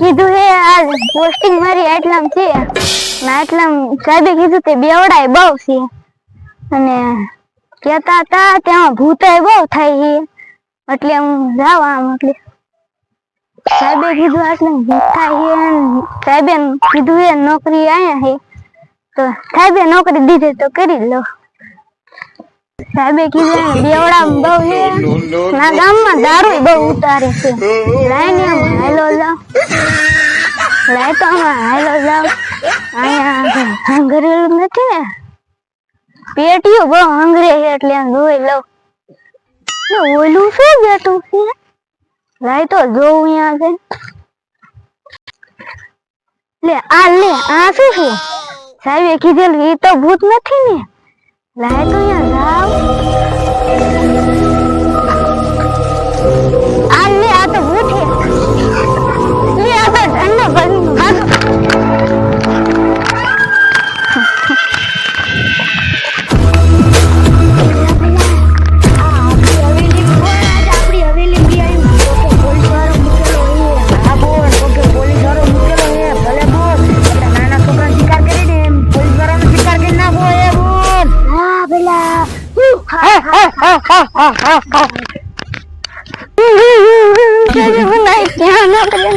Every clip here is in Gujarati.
કીધું હે, આ પોસ્ટિંગ મારી આટલામ છે. ના આટલામ સાહેબે કીધું તે બેવડાય બહુ છે. અને કહેતા હતા, ત્યાં ભૂતાય બહુ થાય છે. એટલે હું જાવ આમ, એટલે સાહેબે કીધું આટલું ભૂત થાય છે સાહેબે કીધું હે નોકરી આયા છે. તો સાહેબે નોકરી દીધી, તો કરી લો. સાહેબે કીધું બેવડા બહુ છે. ના ગામમાં દારૂ બહુ ઉતારે છે. લાઈને લાય તો આમાં હાલો જાવ અહીંયા હંગરેલું નથી ને પેટીયું બહુ હંગરે છે એટલે આમ જોઈ લઉં ને ઓલું શું બેઠું છે લાય તો જોઉં અહીંયા છે લે, આ લે, આ શું છે? સાહેબે કીધેલું, એ તો ભૂત નથી ને? લાય તો અહીંયા સાહેબે બનાવી ત્યાં ના કરે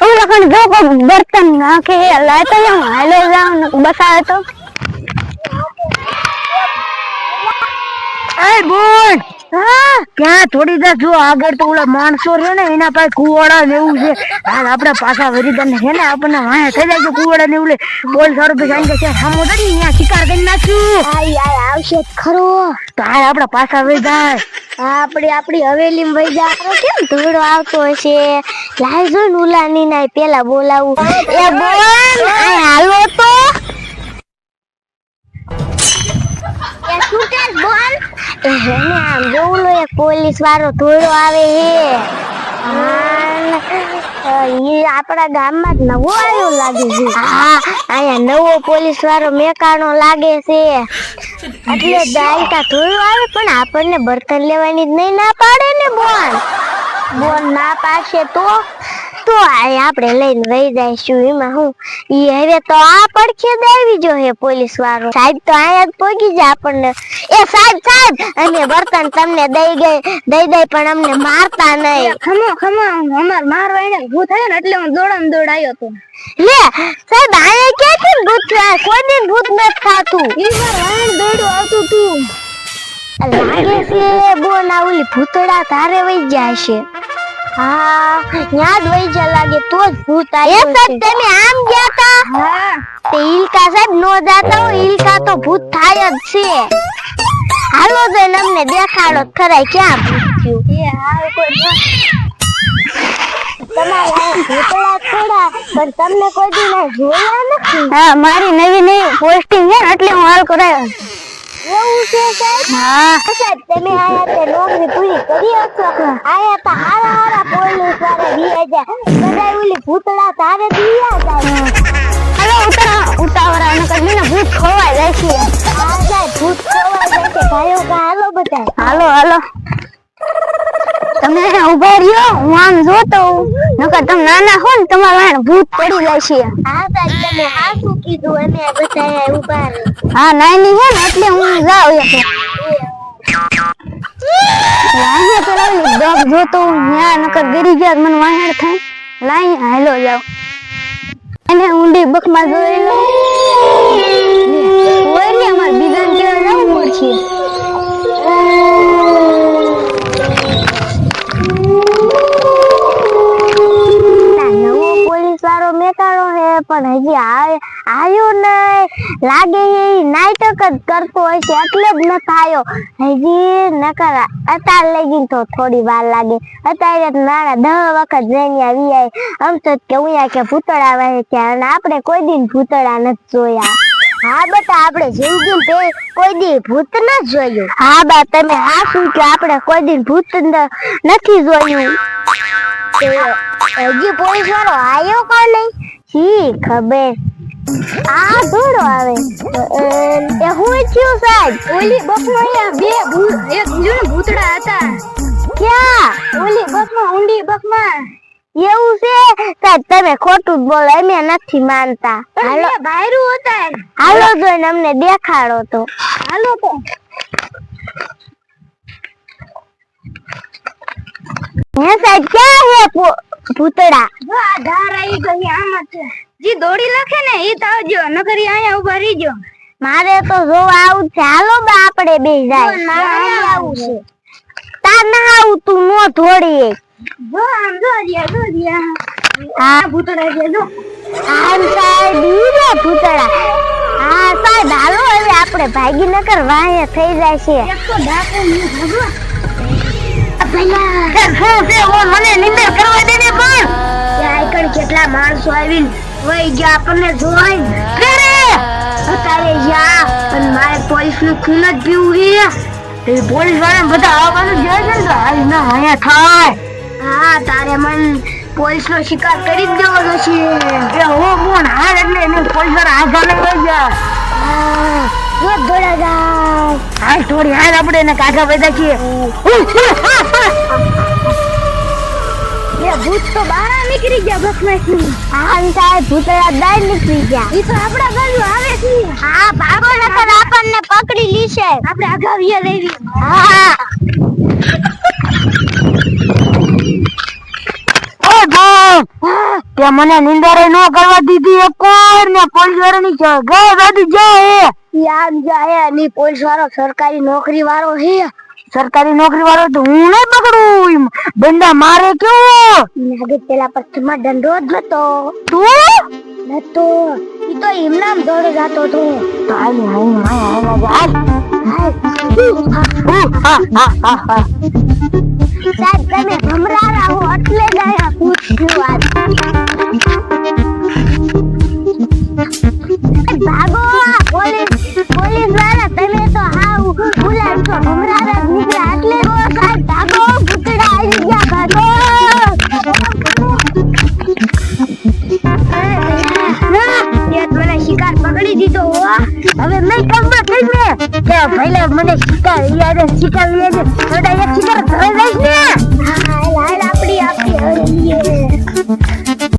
ઓલા પણ જો કોઈ બર્તન નાખે લાય તો બતાવે તો એ બોલ. હા ત્યાં થોડી દસ જો આગળ તો ઓલા માણસો છે ને એના પાસે કુવાડા ને એવું છે. હાલ આપણે પાછા વરીદાન છે ને આપણને વાયા થઈ જાય છે કુવાડા ને એવું બોલ સારું પછી આઈને કે સામો તો અહીંયા શિકાર કરી નાખ્યું આય આય આવશે ખરો. તો હાલ આપણે પાછા વહી જાય આપડી આપડી હવેલી માં જાય જા કેમ ધોડો આવતો હશે? લાય જો ઉલાની ના પેલા બોલાવું. એ બોલ હાલો તો. એ બોલ? એને આમ જોવું લો પોલીસ વાળો ધોળો આવે હે. ઈ આપણા ગામમાં જ નવો આવ્યો લાગે છે. હા અહીંયા નવો પોલીસ વાળો મેકાણો લાગે છે. એટલે દાયકા થોડું આવે, પણ આપણને બર્તન લેવાની જ નહીં ના પાડે ને બોન બોન ના પાડશે તો? તો આપણે લઈને વહી જઈશું. એમાં હું ઈ હવે તો આ પડખે દેવી જો હે પોલીસ વાળો સાહેબ તો અહીંયા જ પોગી જાય આપણને. એ સાહેબ સાહેબ અમે બર્તન તમને દઈ ગઈ દઈ દઈ પણ અમને મારતા નહીં ખમો ખમો અમાર મારવા એને ભૂત થયો ને એટલે હું દોડમ દોડાયો તો. લે સાહેબ આયા ક્યાંથી ભૂત થાય? કોઈ દિન ભૂત ન થાતું. ઈ વાર વાણ દોડું આવતું તું. લાગે છે બોના ઓલી ભૂતડા તારે વઈ જાય છે. હા ન્યા જ જા લાગે તો જ ભૂત આવ્યો એ સાહેબ તમે આમ ગયા તા? હા. તે ઈલકા સાહેબ નો જાતા હો ઈલકા તો ભૂત થાય જ છે. હાલો જઈને અમને દેખાડો ખરાય ક્યાં ભૂત થયું? એ હાલ કોઈ તમારા ભૂતળા થોડા પણ તમને કોઈ દી ના જોયા નથી? હા મારી નવી નવી પોસ્ટિંગ છે એટલે હું હાલ કરાયો. એવું છે સાહેબ હા. સાહેબ તમે આયા તે નોકરી પૂરી કરી હશો? આયા તા હારા હારા પોલીસવાળા દીએ જાય બધા ઓલી ભૂતળા તારે દીયા જાય હાલો ઉતાર ઉતાવળા ન કરી ને ભૂત ખોવાઈ જાય છે હા સાહેબ ભૂત ખોવાઈ જાય છે ભાઈઓ કા હાલો બધા હાલો હાલો. તમે ઊભા રહ્યો હું આમ જોતો નકર તમે નાના હો ને તમારા વાણ ભૂત પડી જાય છે. હા સાહેબ તમે હા શું કીધું? અમે બધા ઊભા હા નાની હે ને એટલે હું જાઉં એક પેલા ઓલી ડગ જોતો ન્યા નકર ગરી ગયા તો મને વાહણ થાય. લાઈ હાલો જાવ એને ઊંડી બખમાં જોઈ લો હોય ને અમારે બીજાને કેવા જવું પડશે? પણ હજી આ- નહીં. લાગે એ નાટક જ કરતો હશે એટલે જ નથી આયો હજી નકર અત્યારે લઈ ગઈ તો થોડી વાર લાગે. અત્યારે નાના દહ વખત જઈને આવી જાય આમ તો કે ઉયા કે ભૂતળા આવે છે, અને આપણે કોઈ દિન ભૂતળા નથી જોયા. હા બેટા, આપણે જિંદગી પે કોઈ દી ભૂત ન જોયું. હા બા, તમે હા શું કે આપણે કોઈ દિન ભૂત નથી જોયું? હજી પોલીસ વાળો આવ્યો કા નહીં? શી ખબર. આ થોડો આવે. એ હું થયું સાહેબ? ઓલી બસમાં અહીંયા બે ભૂત એક જો ને ભૂતડા હતા. ક્યાં? ઓલી બસમાં ઊંડી બસમાં એવું છે? સાહેબ તમે ખોટું જ બોલો એમ નથી માનતા. હાલો. હાલો બાયરું હતા. હાલો જોઈને અમને દેખાડો તો. હાલો તો. હે સાહેબ ક્યાં હે પો- ભૂતડા? જો આ ધાર આવી ગઈ આમ છે. જી દોડી લખે ને ઈ તો આવજો નકરી અહીંયા ઊભા રહીજો મારે તો જો આવું છે હાલો બા આપણે બે જાય. મારે આવું છે. તાર ના આવું તું નો થોડી જો આમ જો રહ્યા હા. આ છે જો. આમ સાહેબ ઈ રે હા સાહેબ હાલો હવે આપણે ભાગી નકર વાયા થઈ જાય છે. એક તો ડાકુ ની ભગવા. શું છે? મને નિંદર કરવા દે ને પણ. ત્યાં કેટલા માણસો આવીને વહી ગયા આપણને જોઈ અત્યારે યા અને મારે પોલીસનું ખૂન જ પીવું છે. એ પોલીસવાળા બધા આવવાનું જોઈએ છે ને તો હાલ ના અહીંયા થાય. હા તારે મન પોલીસ નો શિકાર કરી જ દેવો છે. એ હું બોન હાર એટલે એને પોલીસવાળા આગળ લઈ હાલ થોડી હાલ આપણે એને કાઢા બેઠા છીએ. ભૂત તો બહાર નીકળી ગયા બસમાંથી હાલ સાહેબ ભૂતળા નીકળી ગયા. ઈ તો આપણા બાજુ આવે છે. હા ભાગો નકર આપણને પકડી લીશે આપણે અગાવ્યા લેવી હા. તે મને નિંદરે ન કરવા દીધી એક કોર ને પોલીસ વાળાની ગઈ બાજુ જાય યાદ જાય ની પોલીસ વાળો સરકારી નોકરી વાળો હે સરકારી નોકરી વાળો તો હું નહીં પકડું દંડા મારે કેવો? નાગે પેલા પથ્થરમાં દંડો જ નતો. તું? નતો. ઈ તો એમનામ દોડે જાતો હતો. હાલ હાલ હાલ હાલ હા હા હા હા. સાહેબ તમે ભમરા રહો એટલે જ આયા પૂછ્યું આજ. પકડી દીધો હવે મેં ખબર થઈ ને કે પહેલા મને શિકાર યાદ શિકાર યાદ થોડા એક શિકાર ઘરે જઈશ ને. હાલ હાલ આપડી આપડી